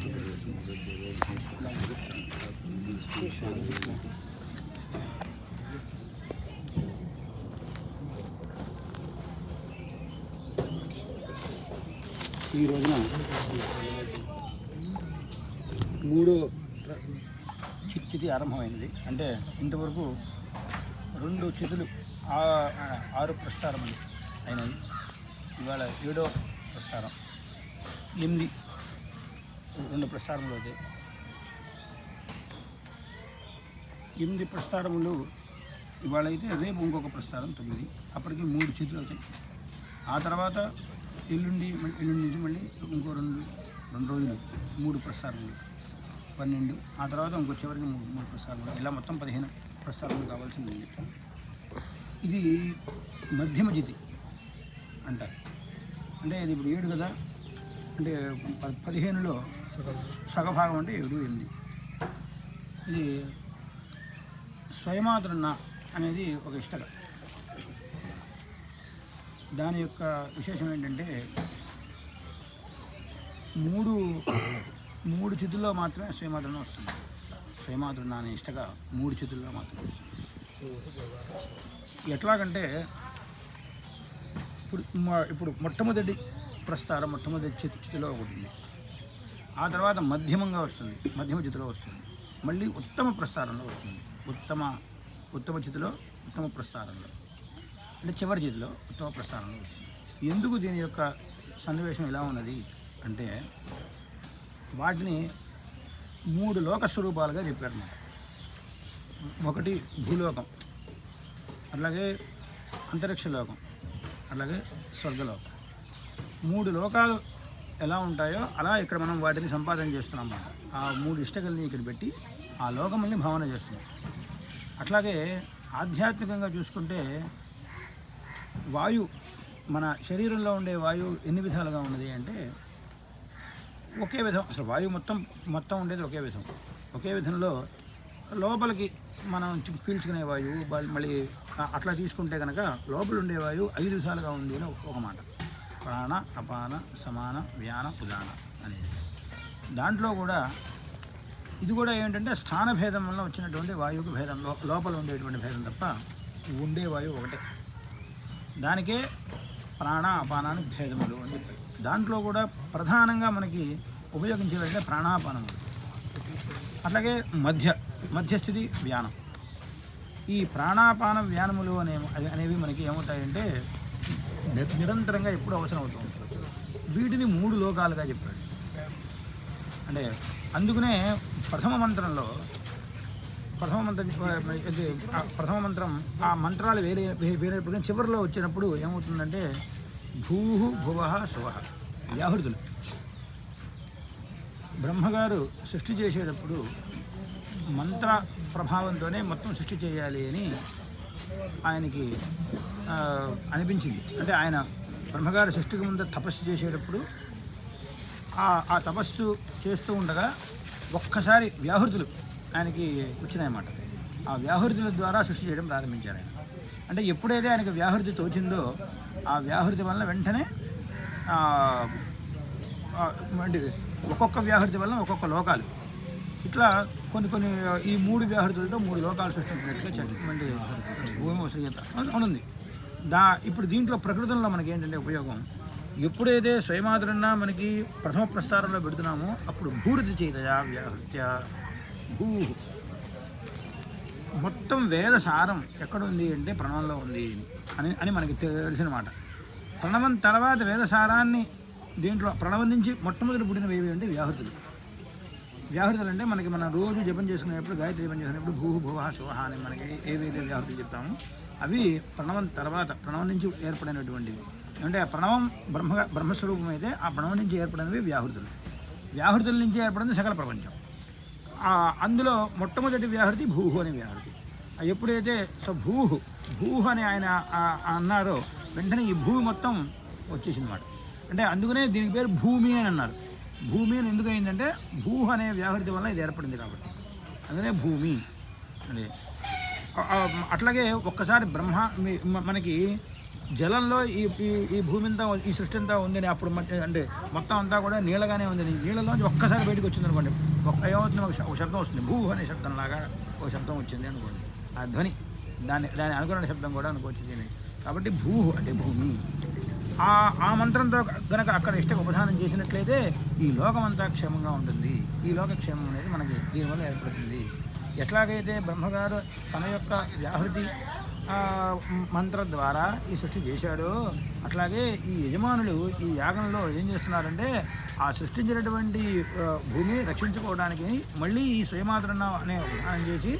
ఈ రోజున మూడో చిచ్చితి ఆరంభమైంది. అంటే ఇంతవరకు రెండు చితులు ఆరు ప్రస్తారములు అయినాయి. ఇవాళ ఏడో ప్రస్తారం ఎనిమిది రెండు ప్రసారములు అవుతాయి ఎనిమిది ప్రస్తారములు ఇవాళ అయితే రేపు ఇంకొక ప్రస్తారం తొమ్మిది. అప్పటికి మూడు చేతులు అవుతాయి. ఆ తర్వాత ఎల్లుండి ఎల్లుండి నుంచి మళ్ళీ ఇంకో రెండు రెండు రోజులు మూడు ప్రస్తారములు పన్నెండు. ఆ తర్వాత ఇంకో చివరికి మూడు మూడు ప్రస్తారములు ఇలా మొత్తం పదిహేను ప్రస్తారములు కావాల్సింది. ఇది మధ్యమ జితి అంటారు. అంటే ఇది ఇప్పుడు ఏడు కదా? అంటే పదిహేనులో సగభాగం అంటే ఏడు ఎనిమిది. ఇది స్వయమాతృన్న అనేది ఒక ఇష్టక. దాని యొక్క విశేషం ఏంటంటే మూడు మూడు చితుల్లో మాత్రమే స్వయమాతృణ వస్తుంది. స్వయమాతృణ అనే ఇష్టక మూడు చితుల్లో మాత్రమే వస్తుంది. ఎట్లాగంటే ఇప్పుడు ఇప్పుడు మొట్టమొదటి ప్రస్తారం మొట్టమొదటి చిత్ చితిలో ఒకటి ఉంది. ఆ తర్వాత మధ్యమంగా వస్తుంది. మధ్యమ చితిలో వస్తుంది. మళ్ళీ ఉత్తమ ప్రస్థానంలో వస్తుంది. ఉత్తమ ఉత్తమ చితిలో ఉత్తమ ప్రస్థానంలో అంటే చివరి చేతిలో ఉత్తమ ప్రస్థానంలో వస్తుంది. ఎందుకు దీని యొక్క సన్నివేశం ఎలా ఉన్నది అంటే వాటిని మూడు లోక స్వరూపాలుగా చెప్పారన్నమాట ఒకటి భూలోకం అలాగే అంతరిక్ష లోకం అలాగే స్వర్గలోకం. మూడు లోకాలు ఎలా ఉంటాయో అలా ఇక్కడ మనం వాటిని సంపాదన చేస్తున్నాం అన్నమాట. ఆ మూడు ఇష్టకల్ని ఇక్కడ పెట్టి ఆ లోకముల్ని భావన చేస్తున్నాం. అట్లాగే ఆధ్యాత్మికంగా చూసుకుంటే వాయు మన శరీరంలో ఉండే వాయువు ఎన్ని విధాలుగా ఉన్నది అంటే ఒకే విధం. అసలు వాయువు మొత్తం మొత్తం ఉండేది ఒకే విధం. ఒకే విధంలో లోపలికి మనం పీల్చుకునే వాయువు మళ్ళీ అట్లా తీసుకుంటే కనుక లోపల ఉండే వాయువు ఐదు విధాలుగా ఉంది అని ఒక మాట. ప్రాణ అపాన సమాన వ్యాన ఉదాన అనేది. దాంట్లో కూడా ఇది కూడా ఏంటంటే స్థాన భేదం వల్ల వచ్చినటువంటి వాయువుకి భేదం లోపల ఉండేటువంటి భేదం తప్ప ఉండే వాయువు ఒకటే. దానికే ప్రాణ అపానానికి భేదములు అని చెప్పారు. దాంట్లో కూడా ప్రధానంగా మనకి ఉపయోగించేవంటే ప్రాణాపానములు. అట్లాగే మధ్య మధ్యస్థితి వ్యానం. ఈ ప్రాణాపాన వ్యానములు అనే అవి- అనేవి మనకి ఏమవుతాయంటే నిరంతరంగా ఎప్పుడు అవసరం అవుతూ ఉంటుంది. వీటిని మూడు లోకాలుగా చెప్పాడు. అంటే అందుకనే ప్రథమ మంత్రంలో ప్రథమ మంత్రం ఆ ప్రథమ మంత్రం ఆ మంత్రాలు వేరే వేరేప్పుడు కానీ చివరిలో వచ్చినప్పుడు ఏమవుతుందంటే భూ భువ శువ వ్యాహృతులు. బ్రహ్మగారు సృష్టి చేసేటప్పుడు మంత్ర ప్రభావంతోనే మొత్తం సృష్టి చేయాలి అని ఆయనకి అనిపించింది. అంటే ఆయన బ్రహ్మగారు సృష్టికి ముందు తపస్సు చేసేటప్పుడు ఆ ఆ తపస్సు చేస్తూ ఉండగా ఒక్కసారి వ్యాహృతులు ఆయనకి వచ్చినాయన్నమాట. ఆ వ్యాహృతుల ద్వారా సృష్టి చేయడం ప్రారంభించారు ఆయన. అంటే ఎప్పుడైతే ఆయనకు వ్యాహృతి తోచిందో ఆ వ్యాహృతి వలన వెంటనే ఒక్కొక్క వ్యాహృతి వలన ఒక్కొక్క లోకాలు. ఇట్లా కొన్ని కొన్ని ఈ మూడు వ్యాహృతులతో మూడు లోకాలు సృష్టించినట్టుగా చెప్పండి భూమి వసతి అవునుంది. దా ఇప్పుడు దీంట్లో ప్రకృతంలో మనకి ఏంటంటే ఉపయోగం? ఎప్పుడైతే స్వయమాదురన్న మనకి ప్రథమ ప్రస్తారంలో పెడుతున్నామో అప్పుడు భూరితి చేతయా వ్యాహృత్య భూ. మొత్తం వేద సారం ఎక్కడ ఉంది అంటే ప్రణవంలో ఉంది అని అని మనకి తెలిసిన మాట ప్రణవం తర్వాత వేద సారాన్ని దీంట్లో ప్రణవం నుంచి మొట్టమొదటి పుట్టినవి ఏవి అంటే వ్యాహృతులు. వ్యాహృతులు అంటే మనకి మనం రోజు జపం చేసుకునేటప్పుడు గాయత్రి జపం చేసుకునేప్పుడు భూ భువ శుభ అని మనకి ఏవైతే వ్యాహృతులు చెప్తామో అవి ప్రణవం తర్వాత ప్రణవం నుంచి ఏర్పడినటువంటివి. అంటే ఆ ప్రణవం బ్రహ్మ బ్రహ్మస్వరూపం అయితే ఆ ప్రణవం నుంచి ఏర్పడినవి వ్యాహృతులు. వ్యాహృతుల నుంచి ఏర్పడింది సకల ప్రపంచం. అందులో మొట్టమొదటి వ్యాహృతి భూహు అనే వ్యాహృతి. ఎప్పుడైతే సో భూహు భూహు అని ఆయన అన్నారో వెంటనే ఈ భూమి మొత్తం వచ్చేసిందన్నమాట. అంటే అందుకనే దీనికి పేరు భూమి అని అన్నారు. భూమి అని ఎందుకు అయిందంటే భూహు అనే వ్యాహృతి వల్ల ఇది ఏర్పడింది కాబట్టి. అందుకనే భూమి అంటే అట్లాగే ఒక్కసారి బ్రహ్మ మీ- మనకి జలంలో ఈ ఈ భూమి అంతా ఈ సృష్టి అంతా ఉందని అప్పుడు మధ్య- అంటే మొత్తం అంతా కూడా నీళ్ళగానే ఉందని నీళ్ళలోంచి ఒక్కసారి బయటకు వచ్చింది అనుకోండి ఒక్క ఏమవుతుంది ఒక శబ్దం వస్తుంది. భూ అనే శబ్దం లాగా ఒక శబ్దం వచ్చింది అనుకోండి. ఆ ధ్వని దాన్ని దాని అనుకున్న శబ్దం కూడా అనుకోవచ్చు దీన్ని. కాబట్టి భూ అంటే భూమి. ఆ ఆ మంత్రంతో గనక అక్కడ ఇష్ట ఉపధానం చేసినట్లయితే ఈ లోకం అంతా క్షేమంగా ఉంటుంది. ఈ లోక క్షేమం అనేది మనకి దీనివల్ల ఏర్పడుతుంది. ఎట్లాగైతే బ్రహ్మగారు తన యొక్క వ్యాహృతి మంత్ర ద్వారా ఈ సృష్టి చేశాడో అట్లాగే ఈ యజమానులు ఈ యాగంలో ఏం చేస్తున్నారంటే ఆ సృష్టించినటువంటి భూమి రక్షించుకోవడానికి మళ్ళీ ఈ స్వయమాత్రణ అనే ఉదాహరణ చేసి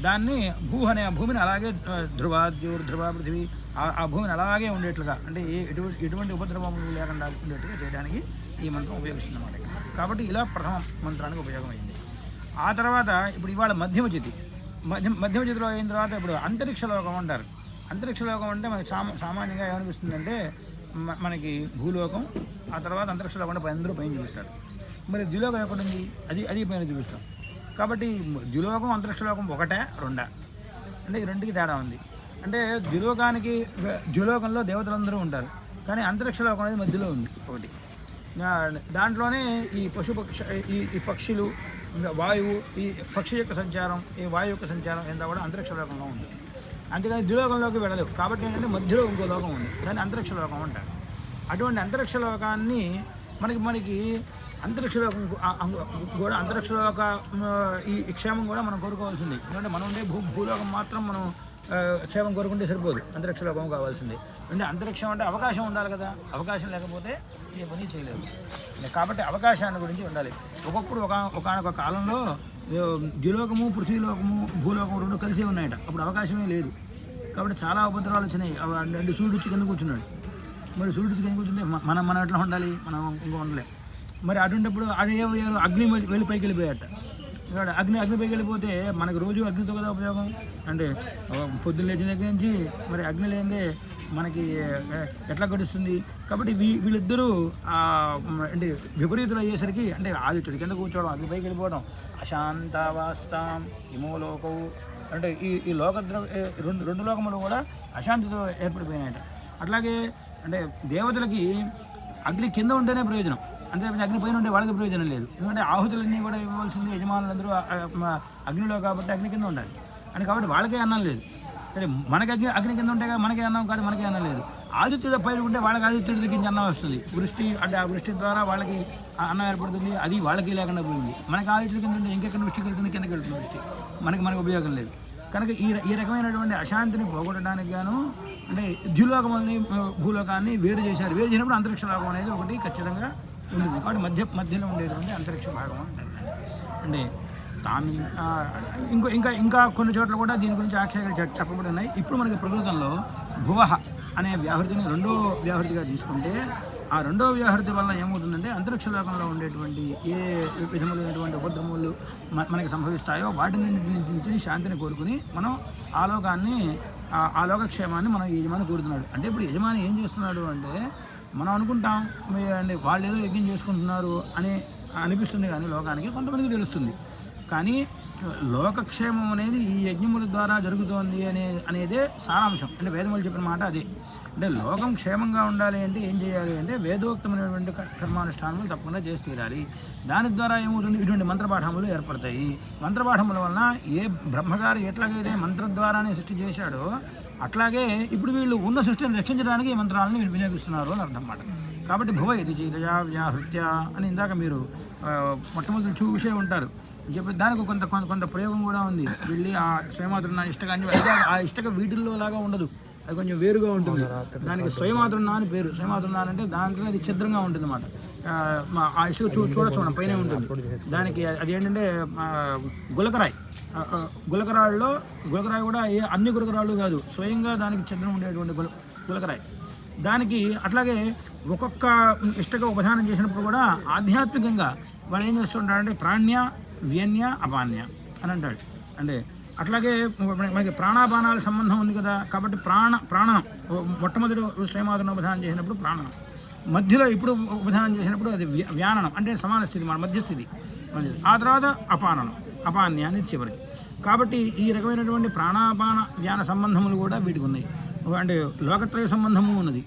దాన్ని భూ అనే ఆ భూమిని అలాగే ధ్రువ ద్యూర్ ధ్రువ పృథివీ ఆ- ఆ భూమిని అలాగే ఉండేట్లుగా అంటే ఏ ఎటువంటి ఎటువంటి ఉపద్రవములు లేకుండా ఉండేట్టుగా చేయడానికి ఈ మంత్రం ఉపయోగిస్తుంది అన్నమాట కాబట్టి ఇలా ప్రథమ మంత్రానికి ఉపయోగమైంది. ఆ తర్వాత ఇప్పుడు ఇవాళ మధ్యమజితి మధ్య మధ్యమ జితిలో అయిన తర్వాత ఇప్పుడు అంతరిక్ష లోకం అంటారు. అంతరిక్ష లోకం అంటే మనకి సామా సామాన్యంగా ఏమనిపిస్తుందంటే మనకి భూలోకం ఆ తర్వాత అంతరిక్ష లోకం అంటే అందరూ పైన చూపిస్తారు. మరి ద్విలోకం ఎక్కడుంది? అది అది పైన చూపిస్తాం. కాబట్టి ద్విలోకం అంతరిక్ష లోకం ఒకటే రెండా? అంటే ఈ రెండుకి తేడా ఉంది. అంటే ద్విలోకానికి ద్విలోకంలో దేవతలందరూ ఉంటారు. కానీ అంతరిక్ష లోకం అనేది మధ్యలో ఉంది. ఒకటి. దాంట్లోనే ఈ పశు పక్ష ఈ ఈ పక్షులు వాయువు ఈ పక్షి యొక్క సంచారం ఈ వాయువు యొక్క సంచారం ఎంత కూడా అంతరిక్ష లోకంలో ఉంది. అంతేకాని ద్విలోకంలోకి వెళ్ళలేవు. కాబట్టి ఏంటంటే మధ్యలో ఇంకో లోకం ఉంది. దాన్ని అంతరిక్ష లోకం అంటారు. అటువంటి అంతరిక్ష లోకాన్ని మనకి మనకి అంతరిక్ష లోకం కూడా అంతరిక్ష లోక ఈ క్షేమం కూడా మనం కోరుకోవాల్సింది. ఎందుకంటే మనం ఉండే భూ భూలోకం మాత్రం మనం క్షేమం కోరుకుంటే సరిపోదు. అంతరిక్ష లోకం కావాల్సింది. అంటే అంతరిక్షం అంటే అవకాశం ఉండాలి కదా. అవకాశం లేకపోతే ఏ పని చేయలేదు. కాబట్టి అవకాశాన్ని గురించి ఉండాలి. ఒకప్పుడు ఒక ఒకనొక కాలంలో ద్విలోకము పృథ్వీలోకము భూలోకము రెండు కలిసే ఉన్నాయట. అప్పుడు అవకాశమే లేదు. కాబట్టి చాలా ఉపద్రవాలు వచ్చినాయి. అవి అంటే సూర్యుడు వచ్చి కింద కూర్చున్నాడు. మరి సూర్యుడు కింద కూర్చుంటే మనం మనం ఎట్లా ఉండాలి? మనం ఇంకా ఉండలేం. మరి అటువంటిప్పుడు అది అగ్ని వెళ్ళి పైకి వెళ్ళిపోయాట ఇక్కడ అగ్ని అగ్ని పైకి వెళ్ళిపోతే మనకు రోజు అగ్నితో కదా ఉపయోగం? అంటే పొద్దున్న లేచిన దగ్గర నుంచి మరి అగ్ని లేనిదే మనకి ఎట్లా గడుస్తుంది? కాబట్టి వీ వీళ్ళిద్దరూ అంటే విపరీతులు అయ్యేసరికి అంటే ఆదిత్యుడి కింద కూర్చోవడం అగ్ని పైకి వెళ్ళిపోవడం అశాంతావాస్తాం హిమోలోకవు అంటే ఈ ఈ లోక రెండు రెండు లోకములు కూడా అశాంతితో ఏర్పడిపోయినాయట. అట్లాగే అంటే దేవతలకి అగ్ని కింద ఉంటేనే ప్రయోజనం. అంతే అగ్ని పైన ఉండే వాళ్ళకి ప్రయోజనం లేదు. ఎందుకంటే ఆహుతులన్నీ కూడా ఇవ్వాల్సింది యజమానులందరూ అగ్నిలో కాబట్టి అగ్ని కింద ఉండాలి. అని కాబట్టి వాళ్ళకే అన్నం లేదు. సరే మనకి అగ్ని అగ్ని కింద ఉంటే కదా మనకే అన్నం కాదు మనకే అన్నం లేదు. ఆదిత్యుడు పైరుకుంటే ఉంటే వాళ్ళకి ఆదిత్యుడి దగ్గర అన్నం వస్తుంది. వృష్టి అంటే ఆ వృష్టి ద్వారా వాళ్ళకి అన్నం ఏర్పడుతుంది. అది వాళ్ళకి లేకుండా పోయింది. మనకి ఆదిత్యుడి కింద ఉంటే ఇంకెక్కడ వృష్టికి వెళ్తుంది? కిందకి వెళ్తుంది వృష్టి. మనకి మనకు ఉపయోగం లేదు. కనుక ఈ ఈ రకమైనటువంటి అశాంతిని పోగొట్టడానికి గాను అంటే ద్యులోకమని భూలోకాన్ని వేరు చేశారు. వేరు చేసినప్పుడు అంతరిక్ష లోకం అనేది ఒకటి ఖచ్చితంగా కాబట్టి మధ్య మధ్యలో ఉండేటువంటి అంతరిక్ష భాగం అంటారు అంటే తామి ఇంకో ఇంకా ఇంకా కొన్ని చోట్ల కూడా దీని గురించి ఆఖ్యాయాలు చెప్పబడి ఉన్నాయి ఇప్పుడు మనకి ప్రకృతంలో భువహ అనే వ్యాహృతిని రెండో వ్యాహృతిగా తీసుకుంటే ఆ రెండో వ్యాహృతి వల్ల ఏమవుతుందంటే అంతరిక్ష లోకంలో ఉండేటువంటి ఏ విధములైనటువంటి ఉపద్రములు మనకి సంభవిస్తాయో వాటిని నుంచి శాంతిని కోరుకుని మనం ఆలోకాన్ని ఆలోకక్షేమాన్ని ఆ- మనం యజమాని కోరుతున్నాడు. అంటే ఇప్పుడు యజమాని ఏం చేస్తున్నాడు అంటే మనం అనుకుంటాం మీ- అంటే వాళ్ళు ఏదో యజ్ఞం చేసుకుంటున్నారు అని అనిపిస్తుంది కానీ లోకానికి కొంతమందికి తెలుస్తుంది. కానీ లోకక్షేమం అనేది ఈ యజ్ఞముల ద్వారా జరుగుతోంది అనే అనేదే సారాంశం. అంటే వేదములు చెప్పిన మాట అదే. అంటే లోకం క్షేమంగా ఉండాలి అంటే ఏం చేయాలి అంటే వేదోక్తమైనటువంటి కర్మానుష్ఠానములు తప్పకుండా చేసి తీరాలి. దాని ద్వారా ఏమవుతుంది? ఇటువంటి మంత్రపాఠములు ఏర్పడతాయి. మంత్రపాఠముల వలన ఏ బ్రహ్మగారు ఎట్లాగైతే మంత్రం ద్వారానే సృష్టి చేశాడో అట్లాగే ఇప్పుడు వీళ్ళు ఉన్న సృష్టిని రక్షించడానికి ఈ మంత్రాలను వీళ్ళు వినియోగిస్తున్నారు అని అర్థం అన్నమాట. కాబట్టి భువ ఇది చైతయా వ్యాహృత్య అని ఇందాక మీరు మొట్టమొదటి చూసే ఉంటారు చెప్పి దానికి కొంత కొంత కొంత ప్రయోగం కూడా ఉంది. వెళ్ళి ఆ స్వయమాతృన్న ఇష్టకాన్ని ఆ ఇష్టక వీటిల్లో లాగా ఉండదు. అది కొంచెం వేరుగా ఉంటుంది. దానికి స్వయమాతృన్న అని పేరు. స్వయమాతృన్న అంటే దాంట్లో అది ఛిద్రంగా ఉంటుంది అనమాట ఆ ఇసుక చూ చూడొచ్చు మనం పైన ఉంటుంది. దానికి అది ఏంటంటే గులకరాయి. గులకరాళ్ళలో గులకరాయి కూడా ఏ అన్ని గులకరాళ్ళు కాదు స్వయంగా దానికి ఛిద్రం ఉండేటువంటి గుల గులకరాయి. దానికి అట్లాగే ఒక్కొక్క ఇష్టక ఉపధానం చేసినప్పుడు కూడా ఆధ్యాత్మికంగా వాడు ఏం చేస్తుంటాడంటే ప్రాణ్య వ్యన్య అపాన్య అని అంటాడు. అంటే అట్లాగే మనకి ప్రాణాపానాల సంబంధం ఉంది కదా కాబట్టి ప్రాణ ప్రాణనం. మొట్టమొదటి శ్రీమాతను ఉపధానం చేసినప్పుడు ప్రాణనం. మధ్యలో ఇప్పుడు ఉపధానం చేసినప్పుడు అది వ్యానం వ్యాననం అంటే సమాన స్థితి మన మధ్యస్థితి ఆ తర్వాత అపాననం అపాన్యాన్ని చివరికి కాబట్టి ఈ రకమైనటువంటి ప్రాణాపాన వ్యాన సంబంధములు కూడా వీటికి ఉన్నాయి. అంటే లోకత్రయ సంబంధము ఉన్నది.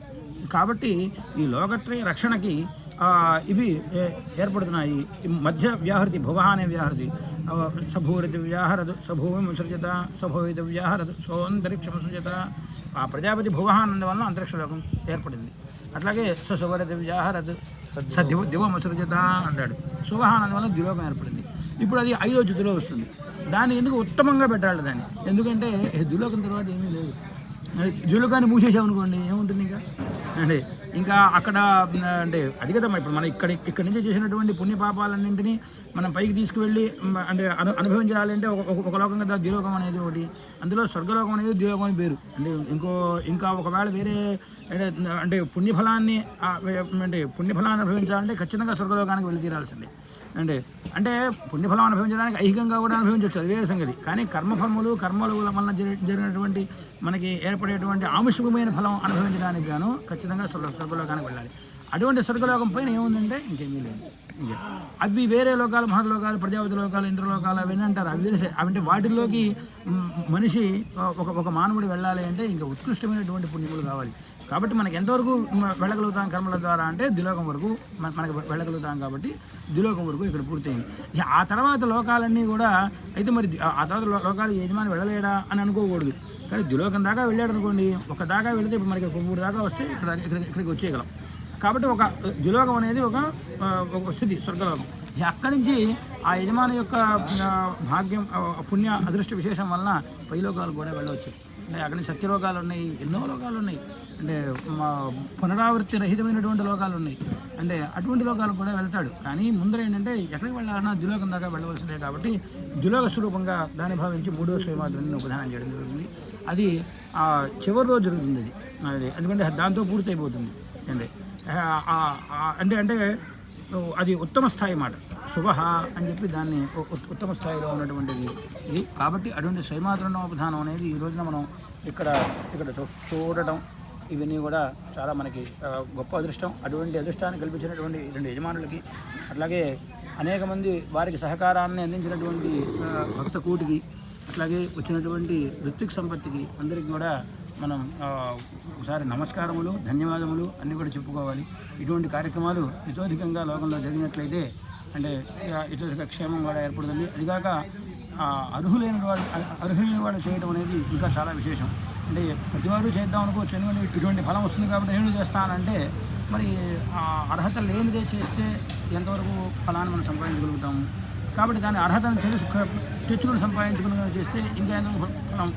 కాబట్టి ఈ లోకత్రయ రక్షణకి ఇవి ఏ- ఏర్పడుతున్నాయి. మధ్య వ్యాహృతి భువ అనే వ్యాహృతి. ఆ, సభూరిత వ్యాహరదు సభూమి సృజత సభూవిత వ్యాహరదు సోంతరిక్షమ సృజత ఆ ప్రజాపతి భువ వల్ల అంతరిక్షలోకం ఏర్పడింది. అట్లాగే ససువరత వ్యాహరదు సదివ దివ సృజత అంటాడు. సువహానం వలన ద్విలోకం ఏర్పడింది. ఇప్పుడు అది ఐదో చుతిలో వస్తుంది. దాన్ని ఎందుకు ఉత్తమంగా పెట్టాలి దాన్ని? ఎందుకంటే ద్విలోకం తర్వాత ఏమీ లేదు. ద్విలోకాన్ని మూసేసామనుకోండి ఏముంటుంది ఇంకా అంటే ఇంకా అక్కడ అంటే అది కదమ్మా ఇప్పుడు మనం ఇక్కడ ఇక్కడ నుంచి చేసినటువంటి పుణ్యపాపాలన్నింటినీ మనం పైకి తీసుకువెళ్ళి అంటే అను అనుభవం చేయాలంటే ఒక- ఒక లోకం కదా ద్విలోకం అనేది ఒకటి. అందులో స్వర్గలోకం అనేది ద్విలోకం అని పేరు. అంటే ఇంకో ఇంకా ఒకవేళ వేరే అంటే పుణ్యఫలాన్ని అంటే పుణ్యఫలాన్ని అనుభవించాలంటే ఖచ్చితంగా స్వర్గలోకానికి వెళ్ళి తీరాల్సిందే. అంటే అంటే పుణ్యఫలం అనుభవించడానికి ఐహికంగా కూడా అనుభవించవచ్చు అది వేరే సంగతి. కానీ కర్మఫలములు కర్మల వలన జరి- జరిగినటువంటి మనకి ఏర్పడేటువంటి ఆముషికమైన ఫలం అనుభవించడానికి గాను ఖచ్చితంగా స్వర్గలోకానికి వెళ్ళాలి. అటువంటి స్వర్గలోకం పైన ఏముందంటే ఇంకేమీ లేదు. అవి వేరే లోకాలు మహర్లోకాలు ప్రజాపతి లోకాలు ఇంద్రలోకాలు అవన్నీ అంటారు? అవి తెలిసే. అంటే వాటిల్లోకి మనిషి ఒక ఒక మానవుడు వెళ్ళాలి అంటే ఇంకా ఉత్కృష్టమైనటువంటి పుణ్యములు కావాలి. కాబట్టి మనకి ఎంతవరకు వెళ్ళగలుగుతాం కర్మల ద్వారా అంటే ద్విలోకం వరకు మన- మనకి వెళ్ళగలుగుతాం కాబట్టి ద్విలోకం వరకు ఇక్కడ పూర్తయింది. ఆ తర్వాత లోకాలన్నీ కూడా అయితే మరి ఆ తర్వాత లో- లోకాలు యజమాని వెళ్ళలేడా అని అనుకోకూడదు. కానీ ద్విలోకం దాకా వెళ్ళాడు అనుకోండి ఒక దాకా వెళితే ఇప్పుడు మనకి కొవ్వూరు దాకా వస్తే ఇక్కడ ఇక్కడ ఇక్కడికి వచ్చేయగలం. కాబట్టి ఒక జులోకం అనేది ఒక ఒక స్థితి స్వర్గలోకం. అక్కడి నుంచి ఆ యజమాని యొక్క భాగ్యం పుణ్య అదృష్ట విశేషం వలన పై లోకాలు కూడా వెళ్ళవచ్చు. అంటే అక్కడ సత్యలోకాలు ఉన్నాయి ఎన్నో లోకాలు ఉన్నాయి. అంటే మా పునరావృత్తి రహితమైనటువంటి లోకాలు ఉన్నాయి. అంటే అటువంటి లోకాలకు కూడా వెళ్తాడు. కానీ ముందర ఏంటంటే ఎక్కడికి వెళ్ళాలన్నా ద్విలోకం దాకా వెళ్ళవలసిందే కాబట్టి ద్విలోక స్వరూపంగా దాన్ని భావించి మూడో శ్రీమాతృని ఉపదానం చేయడం జరుగుతుంది. అది చివరి రోజు జరుగుతుంది అది ఎందుకంటే దాంతో పూర్తయిపోతుంది. అంటే అంటే అంటే అది ఉత్తమ స్థాయి మాట. శుభ అని చెప్పి దాన్ని ఉత్తమ స్థాయిలో ఉన్నటువంటిది. ఇది కాబట్టి అటువంటి శ్రీమాతృనోపధానం అనేది ఈ రోజున మనం ఇక్కడ ఇక్కడ చూడటం ఇవన్నీ కూడా చాలా మనకి గొప్ప అదృష్టం. అటువంటి అదృష్టాన్ని కల్పించినటువంటి రెండు యజమానులకి అట్లాగే అనేక మంది వారికి సహకారాన్ని అందించినటువంటి భక్త కూటికి అట్లాగే వచ్చినటువంటి ఋత్విక్ సంపత్తికి అందరికీ కూడా మనం ఒకసారి నమస్కారములు ధన్యవాదములు అన్నీ కూడా చెప్పుకోవాలి. ఇటువంటి కార్యక్రమాలు ఇతోధికంగా లోకంలో జరిగినట్లయితే అంటే ఇక ఇతోధిక క్షేమం కూడా ఏర్పడుతుంది. అదిగాక అర్హులైన వాళ్ళు అర్హులైన వాళ్ళు చేయడం అనేది ఇంకా చాలా విశేషం. అంటే ప్రతివాడు చేద్దాం అనుకోవచ్చు ఎందుకంటే ఇటువంటి ఫలం వస్తుంది కాబట్టి నేను చేస్తానంటే మరి అర్హత లేనిదే చేస్తే ఎంతవరకు ఫలాన్ని మనం సంపాదించగలుగుతాము? కాబట్టి దాని అర్హతను తెలుసు తెచ్చుకుని సంపాదించుకుని చేస్తే ఇంకా ఎంతో ఫలం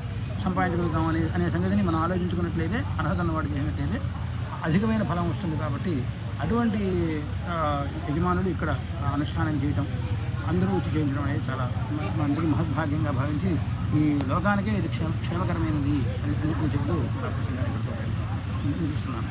సంపాదించగలుగుతాం అనే అనే సంగతిని మనం ఆలోచించుకున్నట్లయితే అర్హతను వాడు చేసినట్లయితే అధికమైన ఫలం వస్తుంది కాబట్టి అటువంటి యజమానులు ఇక్కడ అనుష్ఠానం చేయటం అందరూ వచ్చి చేయించడం అనేది చాలా అందరూ మహద్భాగ్యంగా భావించి ఈ లోకానికే ఇది క్షేమ క్షేమకరమైనది అని చెబుతూ నా చూస్తున్నాను